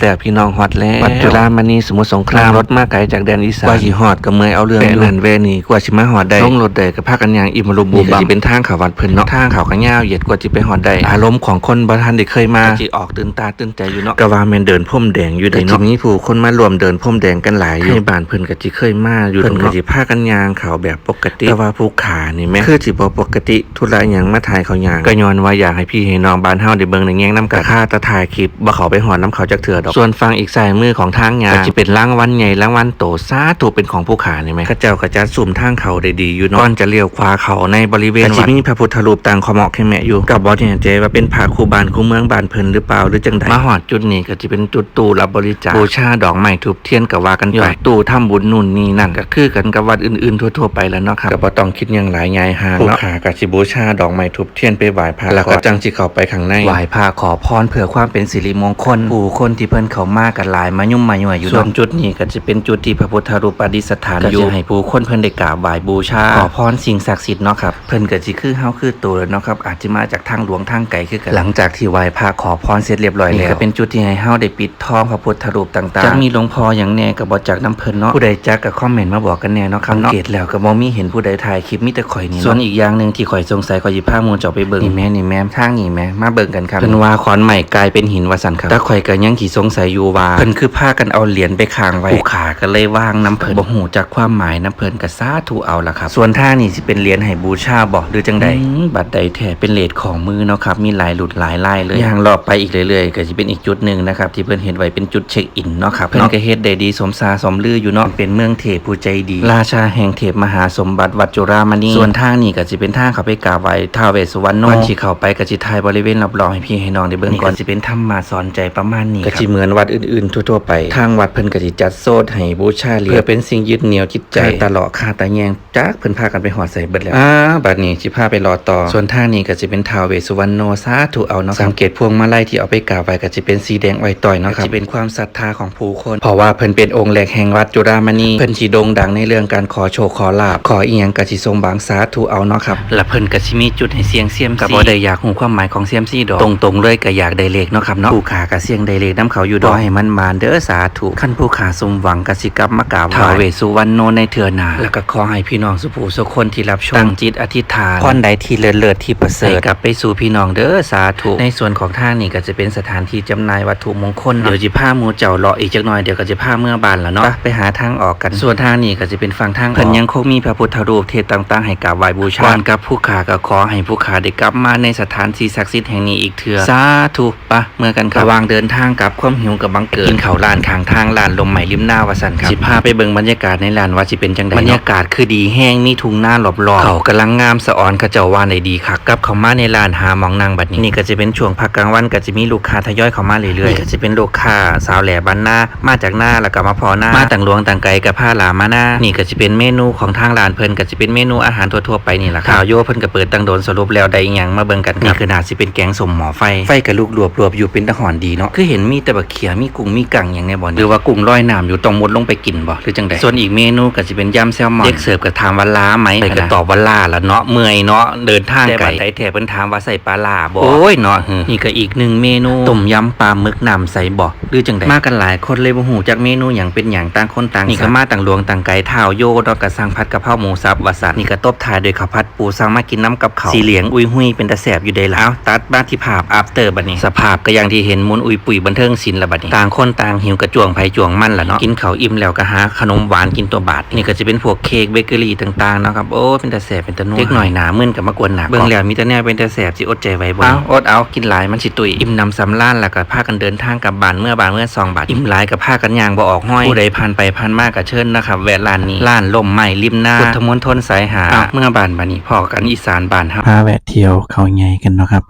แต่พี่น้องฮอดแล้ววัดจุฬามณีสมุทรสงครามรถมาไกลจากแดนอีสานกว่าสิฮอดก็เมื่อยเอาเรื่องอยู่นั่นเวนี่กว่าสิมาฮอดได้ลงรถได้ก็พากันย่างอิมรุมบุมบัมเป็นทางเขาวัดเพิ่นเนาะทางเขาก็ยาวเหยียดกว่าสิไปฮอดได้อารมณ์ของคนบ่ทันได้เคยมาสิออกตื่นตาตื่นใจอยู่เนาะก็ว่าแม่นเดินพรมแดงอยู่ได้เนาะมีผู้คนมารวมเดินพรมแดงกันหลายอยู่ในบ้านเพิ่นก็สิเคยมาอยู่เพิ่นก็สิพากันย่างเขาแบบปกติแต่ว่าผู้ขานี่แม่คือสิบ่ปกติธุระหยังมาถ่ายเขาย่างก็ย้อนว่าอยากให้พี่ให้น้องบ้านเฮาได้เบิ่งในแง่งนํกันค่าตะถ่ายคลิปบ่เขาไปหอนน้ำเขาจักเถื่อดอกส่วนฟังอีกสายมือของทางงานก็จะเป็นรางวัลใหญ่รางวัลโตซาถูกเป็นของผู้ขานี่ไหมข้าเจ้าก็จะสุ่มทางเขาได้ดีอยู่เนาะก่อนจะเลี้ยวขวาเขาในบริเวณวัดก็จะมีพระพุทธรูปต่างขอเหมาะแค่แม่อยู่กับบอสเนี่ยเจว่าเป็นพระคูบานคูเมืองบานเพิ่นหรือเปล่าหรือจังใดมาหอดจุดนี้ก็จะเป็นจุดตู้รับบริจาคบูชาดอกไม้ทูบเทียนกับว่ากันไปตู้ทำบุญนู่นนี่นั่นก็คือกันกับวัดอื่นๆทั่วๆไปแล้วเนาะครับก็บ่ต้องคิดหยังหลายยายหางเนาะผู้ขาก็สิบูชาดอกไม้ทูบเทียนไปไหว้พระแล้วก็จังสิเข้าไปข้างในไหว้พระขอพรเพื่อความเป็นสิริมงคลผู้คนที่เพิ่นเข้ามากันหลายมายุ่มมาย่วยอยู่ส่วนจุดนี้ก็จะเป็นจุดที่พระพุทธรูปประดิษฐานอยู่ให้ผู้คนเพิ่นได้กราบไหว้บูชาขอพรสิ่งศักดิ์สิทธิ์เนาะครับเพิ่นก็สิคือเฮาคือตัวเนาะครับอาจจะมาจากทางหลวงทางไกลคือกันหลังจากที่ไหว้พระขอพรเสร็จเรียบร้อยแล้วนี่ก็เป็นจุดที่ให้เฮาได้ปิดทองพระพุทธรูปต่างๆจะมีหลวงพ่ออย่างแน่ก็บ่จากน้ำเพิ่นเนาะผู้ใดจักก็คอมเมนต์มาบอกกันแน่เนาะครับเนาะสังเกตแล้วก็บ่มีเห็นผู้ใดถ่ายคลิปมีแต่ข่อยนี่เนาะส่วนอีกอย่างหนึงที่ข่อยสงสัยข่อยสิพาหมู่เจ้าไปเบิ่งนี่แม่นี่แม่ทางนี่แม่มาเบิ่งกันครับเพิ่นว่าขอนใหม่กลายเป็นหินว่าซั่นครับแต่ข่อยก็ยังขี้สงสัยอยู่ว่าเพิ่นคือพากันเอาเหรียญไปค้างไว้ผู้ขาก็เลยว่างน้ำเพิ่นบ่ฮู้จักความหมายน้ำเพิ่นก็สาธุเอาล่ะครับ ส่วนท่างนี่สิเป็นเหรียญให้บูชาบ่หรือจังใดอืมบัดใดแท้เป็นเหรียญของมือเนาะครับมีหลายหลุดหลายลายเลยอย่างรอบไปอีกเรื่อยๆก็สิเป็นอีกจุดหนึงนะครับที่เพิ่นเห็นไว้เป็นจุดเช็คอินเนาะครับเพิ่นก็เฮ็ดได้ดีสมซาสมลืออยู่เนาะเป็นเมืองเทพผู้ใจดี ราชาแห่งเทพมหาสมบัติวัดจุรามณีส่วนทางนี่ก็สิเป็นทางเข้าไปกราบไหว้ท้าวเวสสุวรรณโนก่อนสิเข้าไปก็สิถ่ายบริเวณรอบๆให้พี่ให้น้องได้เบิ่งก่อนสิเป็นธรรมาสอนใจประมาณนี้ก็สิเหมือนวัดอื่นๆ ทั่วๆไป ทางวัดเพิ่นก็สิจัดโซดให้บูชาเหรียญเพื่อเป็นสิ่งยึดเหนี่ยวจิตใจตลอดคาตาแยงจักเพิ่นพากันไปหอดใส่เบิดแล้วอ่าบัดนี้สิพาไปรอต่อ ส่วนทางนี้ก็สิเป็นท้าวเวสสุวรรณโนสาธุเอาเนาะสังเกตพวงมาลัยที่เอาไปกราบไหว้ก็สิเป็นสีแดงไว้ต่อยเนาะครับสิเป็นความศรัทธาของผู้คน เพราะว่าเพิ่นเป็นองค์แรกแห่งวัดจุฬามณีเพิ่นสิโด่งดังในเรื่องการขอโชคขอลาบขออีหยังก็สิทรงบางสาธุเอาเนาะครับและเพิ่นก็สิมีจุดให้เสียงเสียมซีก็บ่ได้อยากฮู้ความหมายของเสียมซีดอกตรงๆเลยก็อยากได้เลขเนาะครับเนาะผู้ขาก็เสียงได้เลขนํเขาอยู่ดอกขอให้มันมานเด้อสาธุคันผู้ขาสมหวังก็สิกลับมากราบไหว้ท้าวเวสสุวรรณโนในเทื่อหน้าแล้วก็ขอให้พี่น้องสุภูสุคนที่รับชมตั้งจิตอธิษฐานพรใดที่เลิศเลิศที่ประเสริฐให้กลับไปสู่พี่น้องเด้อสาธุในส่วนของทางนี่ก็จะเป็นสถานที่จำหน่ายวัตถุมงคลเดี๋ยวสิพาหมู่เจ้าเลาะอีกจักหน่อยเดี๋ยวก็จะพาเมื่อบานละเนาะไปไปหาทางออกกันส่วนทางนี่ก็จะเป็นฝั่งทางออกเพิ่นยังคงมีพระพุทธรูปเทศต่างๆให้กราบไหว้บูชาก่อนกับผู้ขาก็ขอให้ผู้ขาได้กลับมาในสถานที่ศักดิ์สิทธิ์แห่งนี้อีกเถื่อสาธุปะเมื่อกันครับระหวางเดินทางกับความหิวกับบังเกิดกินข้าวร้านข้างทางร้านลมใหม่ริมหน้าวาสันครับสิพาไปเบิ่งบรรยากาศในร้านว่าสิเป็นจังไดบรรยากาศคือดีแห้งมีทุ่งหน้ารอบๆเขากำลังงามสะออนเขาเจ้าว่าได้ดีคักกลับเข้ามาในร้านหาหมองนางบัดนี้นี่ก็จะเป็นช่วงพักกลางวันก็จะมีลูกค้าทยอยเข้ามาเรื่อยๆนี่ก็จะเป็นลูกค้าสาวแหล่บ้านหน้ามาจากหน้าแล้วก็มาพอหน้ามาต่างหลวงต่างไกลกับผ้าหลามาหน้านี่ก็จะเป็นเมนูของทางร้านเพิ่นก็จะเป็นเมนูอาหารทั่วๆไปนี่แหละครับข่าวโยเพิ่นก็เปิดตั้งโดนสรุปแล้วได้อิหยังมาเบิ่งกันครับนี่คือนาสิเป็นแกงสมหมอไฟไฟกับลูกรวบรวบอยู่เป็นตะหอนดีเนาะคือเห็นมีแต่บักเขียมีกุ้งมีกังอย่างในบ่หรือว่ากุ้งลอยน้ำอยู่ต้องมุดลงไปกินบ่หรือจังใดส่วนอีกเมนูก็จะเป็นยำแซลมอนเด็กเสิร์ฟก็ถามว่าล้าไหมไปก็ตอบว่าล้าละเนาะเมื่อยเนาะเดินทางไกลแต่แถเพิ่นถามว่าใส่ปลาลาบ่โอ้ยเนาะนี่ก็อีกหนึ่งเมนูต้มยำปลาหมึกน้ำใส่บ่หรือจังใดมากันหลายคนเลยบ่ฮู้จักเมนูหยังเป็นหยังต่างคนต่างนี่ก็มาต่างหลวงต่างไกลเท้าโยดอกกระสังผัดกะเพราหมูสับวาสันนี่ก็ตบท้ายด้วยข้าวผัดปูสั่งมากินน้ำกับข้าวสีเหลียงอุยหุยเป็นตะแสบอยู่ได้แล้วตัดบ้านที่ภาพอัปเตอร์บัดนี้สภาพก็อย่างที่เห็นมุนอุยปุ๋ยบันเทิงศิลป์ละบัดนี้ต่างคนต่างหิวกระจวงไผจวงมันละเนาะกินข้าวอิ่มแล้วก็หาขนมหวานกินตัวบาทนี่ก็จะเป็นพวกเค้กเบเกอรี่ต่างๆเนาะครับโอ้เป็นตะแสบเป็นตะนัวเล็กหน่อยหนามึนกับมากวนหนาเบิ่งแล้วมีแต่แนวเป็นตะแสบสิอดใจไว้บ่เอาอดเอากินหลายมันสิตุยอิ่มนำสำล้านแล้วก็พากันเดินทางกลับบ้านเมื่อบานเมื่อสองบาทอิ่มหลายกับพากันย่างบ่ออกห้อยผู้ใดผ่านไปผ่านมาก็เชิญนะครับแวะร้านนี้ร้านลมใหม่ริมหน้าพุทธมณฑลสายหาเมื่อบานบัดนี้พอกันอีสานบ้านครับพาแวะเที่ยวเขาใหญ่กันเนาะครับ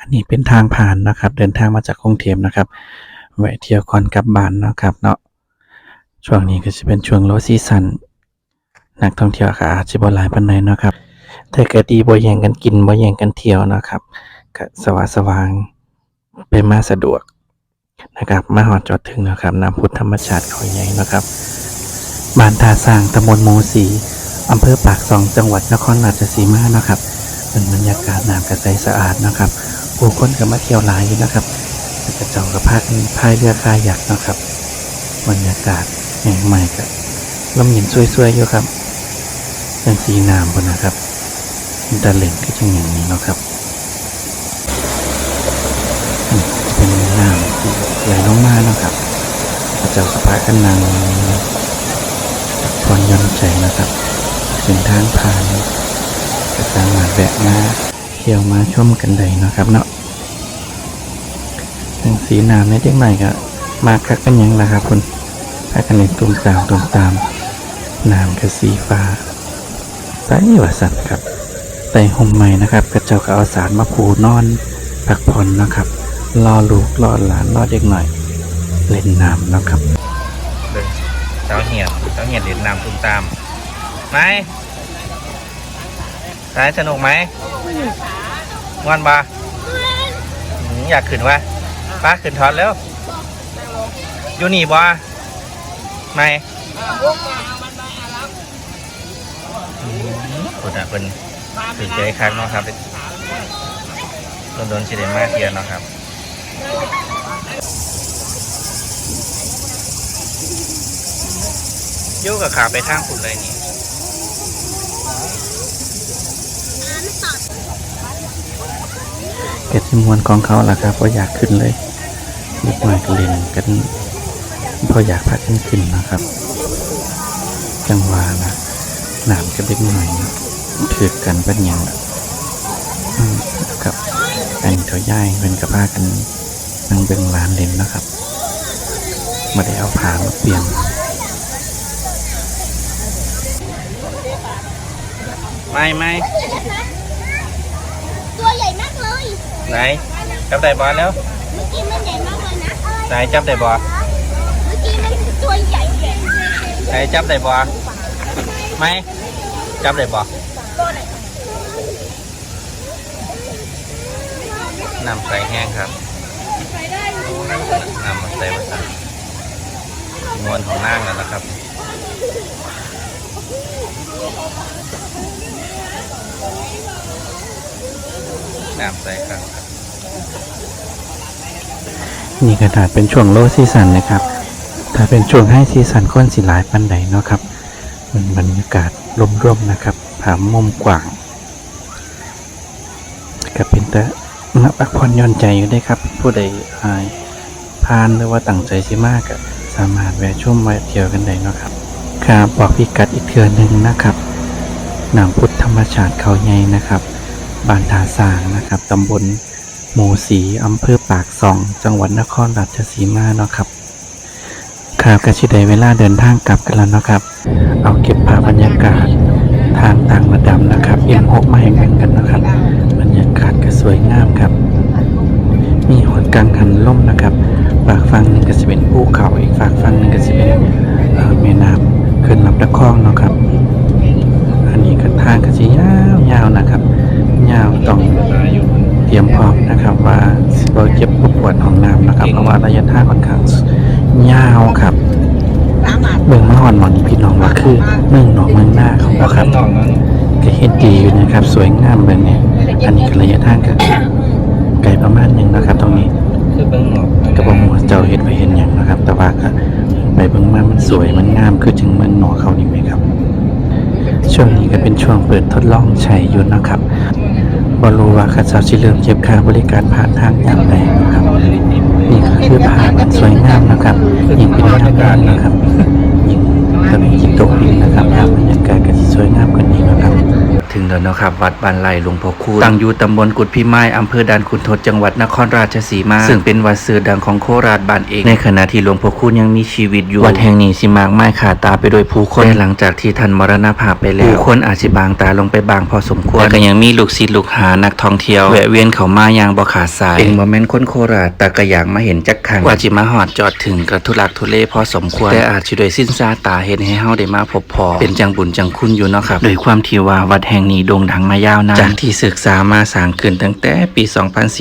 อันนี้เป็นทางผ่านนะครับ เดินทางมาจากกรุงเทพนะครับ แวะเที่ยวก่อนกลับบ้านเนาะครับเนาะช่วงนี้ก็จะเป็นช่วงโลซีซันนักท่องเที่ยวก็อาจจะบ่หลายปานใดเนาะครับแต่ก็ดีบ่แย่งกันกินบ่แย่งกันเที่ยวเนาะครับก็สว่างสว่างไปมาสะดวกนะครับมาหอดจอดถึงเนาะครับน้ำพุทธธรรมชาติเขาใหญ่เนาะครับบ้านท่าสร้างตำบลหมูสีอำเภอปากซองจังหวัดนครราชสีมาเนาะครับเป็นบรรยากาศน้ำกระใสสะอาดนะครับผู้คนก็มาเที่ยวหลายอยู่นะครับ กระเจ้ากระพากันพายเรือคายักนะครับบรรยากาศแห่งใหม่กับลมเย็นสวยๆอยู่ครับเป็นสีน้ำบนนะครับมันตะเล่งก็จังอย่างนี้นะครับเป็นน้ำไหลลงมานะครับกระเจ้ากระพากันนังพรย่อนใจนะครับเป็นทางผ่านก็สามารถแวะมาเที่ยวมาชมกันได้นะครับเนาะ ทั้งสีน้ำในเด็กใหม่ก็มาคักกันยังล่ะครับคุณพากันเล่นตุ่มตามตุ่มตามน้ำกับสีฟ้าใสว่าสัตว์ครับแต่ห่มใหม่นะครับกระเจ้าก็เอาสารมาผูนอนพักผ่อนนะครับรอลูกรอหลานรอเด็กหน่อย เล่นน้ำนะครับเจ้าเหียนเจ้าเหียนเล่นน้ำตุ้มตามไหมสายสนุกไหมม่วนบาอืมอยากขึ้นวะ ป้าขึ้นทอดแล้ว อยู่นี่บ่ไม่อืมคุณอะเป็นตื่นใจครั้งเนาะครับโดนโดนๆสิเดมาเทียนเนาะครับยุ่กับขาไปทางคุณเลยนี่เก็บจำนวนของเขาล่ะครับว่าอยากขึ้นเลย เด็กหน่อยก็เล่นกันพออยากพักกันขึ้นนะครับ จังหวะนะหนามกับเด็กหน่อยนะถือกันเป็นอย่างละอืมครับอันนี้เขาย่ายเป็นกระพากันนั่งเบิ่งร้านเล่นนะครับมาได้เอาผ้ามาเปลี่ยนไม่ไม่ตัวใหญ่มากเลย ไหนจับได้บอลแล้ว เมื่อกี้มัน ไหนจับได้บอลเมื่อกี้มันตัวใหญ่ใหญ่ไหนจับได้บอลไม่จับได้บอลน้ำใส่แห้งครับนำมันใสภาษามวลของนั่งแล้วนะครับน้ำใส่ครับ นี่กระดาษเป็นช่วงโลซีซันนะครับ ถ้าเป็นช่วงให้ซีซันค้นสีหลายปันใดเนาะครับ มันบรรยากาศร่มๆนะครับ ผามุมกว้างก็เป็นแต่มาพักผ่อนย่อนใจอยู่ได้ครับ ผู้ใดอายพานหรือว่าตั้งใจสิมากก็สามารถแวะชมแวะเที่ยวกันได้เนาะครับครับบอกพิกัดอีกเทือหนึ่งนะครับหนามพุทธธรรมชาติเขาใหญ่นะครับ บ้านทาสางนะครับตำบล หมู่สีอำเภอปากซอง จังหวัดนครราชสีมาเนาะครับครับกระชิไดเวลาเดินทางกลับกันแล้วเนาะครับ เอาเก็บภาพบรรยากาศทางต่างระดับนะครับเอียงหกมาให้แบ่งกันนะครับ บรรยากาศก็สวยงามครับ มีหอดกังหันล่มนะครับฝากฟังหนึ่งก็จะเป็นภูเขาอีกฝากฟังหนึ่งก็จะเป็นเมน้ำขึ้นลำตะคองเนาะครับ อันนี้ก็ทางก็จะยาวๆนะครับ ยาวต้อง รียมพร้อมนะครับ ว่าสิบเจ็บปวดของน้ำนะครับ เพราะว่าระยะทางค่อนข้างยาวครับเบิ่งมาหอนหมอนนี่พี่น้องว่าคือเมืองหนองเมืองหน้าของเราครับน้องนั้นก็เฮ็ดดีอยู่นะครับ สวยงามแบบนี้อันนี้ก็ระยะทางก็ไกลประมาณหนึงนะครับ ตรงนี้คือเบิ้งหนอกกระบอกหัวเจ้าเฮ็ดไปเห็นอย่างนะครับ แต่ว่าก็ไปเบิ่งมามันสวยมันงามคือจังเมืองหนอเขานี่ไหมครับ ช่วงนี้ก็เป็นช่วงเปิดทดลองใช้อยู่นะครับ บรู้ว่าข้าเจ้าจะเริ่มเก็บค่าบริการผ่านทางอย่างไรนะครับ นี่ก็คือผ่านสวยงามนะครับยิ่งเป็นทางการนะครับยิ่งตะเป็นจิตตกดินนะครับภาพบรรยากาศก็จะสวยงามกว่านี้นะครับ ถึงแล้วเนาะครับ วัดบ้านไร่หลวงพ่อคูณตั้งอยู่ตำบลกุดพิมายอำเภอด่านขุนทดจังหวัดนครราชสีมา ซึ่งเป็นวัดสื่อดังของโคราชบ้านเองในขณะที่หลวงพ่อคูณยังมีชีวิตอยู่วัดแห่งนี้สิมากไม้ขาตาไปโดวยผู้คนแต่หลังจากที่ท่านมรณภาพไปแล้วผู้คนอาจสิบางตาลงไปบางพอสมควรแต่ก็ยังมีลูกศิษย์ลูกหานักท่องเที่ยวแวะเวียนเข้ามาอย่างบ่ขาดสายเป็นโมเมนต์คนโคราชแต่ก็อยากมาเห็นจักครั้งว่าจิมาหอดจอดถึงกระทุลักทุเลพอสมควรแต่อาจสิโดวยสิ้นซาตาเห็นให้เฮาได้มาพบพอเป็นจังบุญจังคุณอยู่เนาะครับโดยความที่ว่าวัดแห่งนี้โด่งดังมายาวนานจากที่ศึกษามาสร้างขึ้นตั้งแต่ปี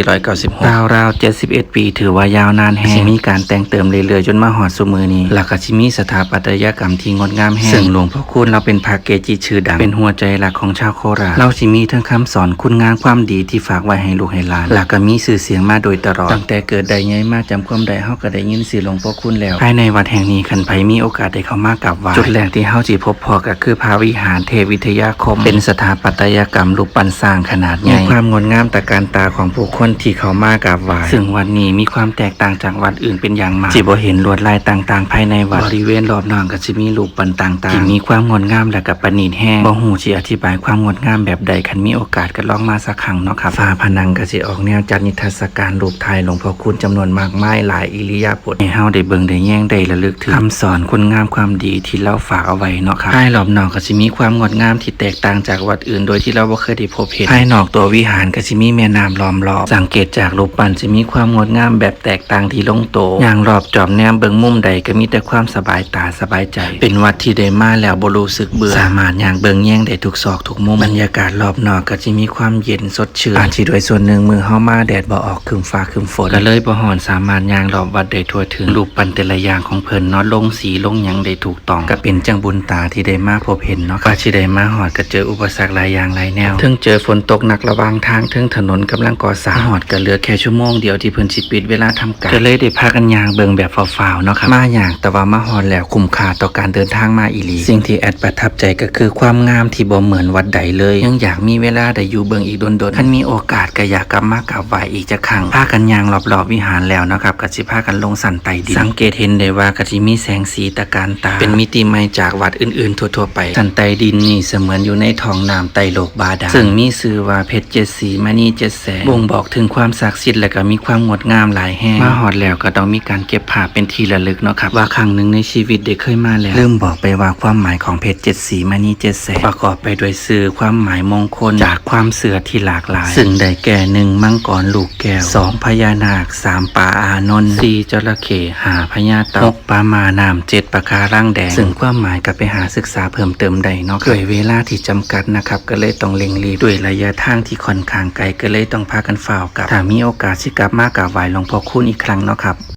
2496ราวๆ71 ปีถือว่ายาวนานแฮงสิมีการแต่งเติมเรื่อยๆจนมาหอดสุมือนี้แล้วก็สิมีสถาปัตยกรรมที่งดงามแฮงซึ่งหลวงพ่อคุณเราเป็นพระเกจิชื่อดัง เป็นหัวใจหลักของชาวโคราชเราสิมีทั้งคำสอนคุณงามความดีที่ฝากไว้ให้ลูกให้หลานแล้วก็มีชื่อเสียงมาโดยตลอดตั้งแต่เกิดได้ใหญ่มาจำความได้เฮาก็ได้ยินเสียงหลวงพ่อคุณแล้วภายในวัดแห่งนี้คันไผมีโอกาสได้เข้ามากราบไหว้จุดแรกที่เฮาสิพบพอก็คือพระวิหารเทพวิทยาคมเป็นสถาปัตยกรรมรูปปั้นสร้างขนาดใหญ่มีความงดงามตระการตาของผู้คนที่เขามากราบไหว้ซึ่งวัดนี้มีความแตกต่างจากวัดอื่นเป็นอย่างมากที่บ่เห็นลวดลายต่างๆ ภายในวัดบริเวณรอบนอกก็จะมีรูปปั้นต่างๆที่มีความงดงามและก็ประณีตแห้งบ่ฮู้สิอธิบายความงดงามแบบใดคันมีโอกาสก็ลองมาสักครั้งเนาะครับฝาผนังก็สิออกแนวจัดนิทรรศการรูปถ่ายหลวงพ่อคุณจำนวนมากมายหลายอิริยาบถให้เฮาได้เบิ่งได้แย่งได้ระลึกถึงคำสอนคุณงามความดีที่เราฝากเอาไว้เนาะครับภายรอบนอกก็สิมีความงดงามที่แตกต่างจากวัดอื่นโดยที่เราบ่เคยได้พบเห็นภายนอกตัววิหารก็สิมีแม่น้ำล้อมรอบสังเกตจากรูปปั้นสิมีความงดงามแบบแตกต่างที่ลงโตอย่างรอบจอมแนมเบิ่งมุมใดก็มีแต่ความสบายตาสบายใจ เป็นวัดที่ได้มาแล้วบ่รู้สึกเบื่อสามารถย่างเบิ่งแย่งได้ทุกซอกทุกมุมบรรยากาศรอบนอกก็จะมีความเย็นสดชื่นอาจสิด้วยส่วนหนึ่งมือเฮามาแดดบ่ออกครึมฟ้าครึมฝนก็เลยบ่ฮ้อนสามารถย่างรอบวัดได้ทั่วถึงรูปปั้นแต่ละอย่างของเพิ่นเนาะลงสีลงหยังได้ถูกต้องก็เป็นจังบุญตาที่ได้มาพบเห็นเนาะก็สิได้มาฮอดก็เจออุปสรรคหลายอย่างหลายแนวถึงเจอฝนตกหนักระหวางทางถึงถนนกำลังก่อสร้างฮอดก็เหลือแค่ชั่วโมงเดียวที่เพิ่นสิปิดเวลาทำการก็เลยได้พากันย่างเบิ่งแบบฟ้าวๆเนาะครับมาอย่างแต่ว่ามาฮอดแล้วคุ้มค่าต่อการเดินทางมาอีหลีสิ่งที่แอดประทับใจก็คือความงามที่บ่เหมือนวัดใดเลยยังอยากมีเวลาได้อยู่เบิ่งอีกโดนๆคันมีโอกาสก็อยากกลับมากราบไหว้อีกจะครั้งพากันย่างรอบๆวิหารแล้วนะครับก็สิพากันลงสันไต่ดินสังเกตเห็นได้ว่าก็สิมีแสงสีตะการตา เป็นมิติใหม่จากวัดอื่นๆ ทั่วๆไปสันไต่ดินนี่เสมือนอยู่ในท้องน้ำไตโลกบาดาลซึ่งมีชื่อว่าเพชรเจ็ดสีมณีเจ็ดแสงบ่งบอกถึงความศักดิ์สิทธิ์และก็มีความงดงามหลายแห่งมาฮอดแล้วก็ต้องมีการเก็บภาพเป็นที่ระลึกเนาะครับว่าครั้งหนึ่งในชีวิตได้เคยมาแล้วลืมบอกไปว่าความหมายของเพชรเจ็ดสีมณีเจ็ดแสงประกอบไปด้วยสื่อความหมายมงคลจากความเสื่อที่หลากหลาย ซึ่งได้แก่หนึ่งมังกรลูกแก้วสองพญานาคสามปลาอานนท์สี่จระเข้หาพญาเต่าหกปลามาน้ำเจ็ดปลาคาร่างแดงซึ่งความหมายก็ไปหาศึกษาเพิ่มเติมได้เนาะด้วยเวลาที่จำกัดนะครับก็เลยต้องเล็งรีด้วยระยะทางที่ค่อนข้างไกลก็เลยต้องพากันฝ่าวกับถ้ามีโอกาสสิกลับมากราบไหว้หลวงพ่อคุณอีกครั้งเนาะครับ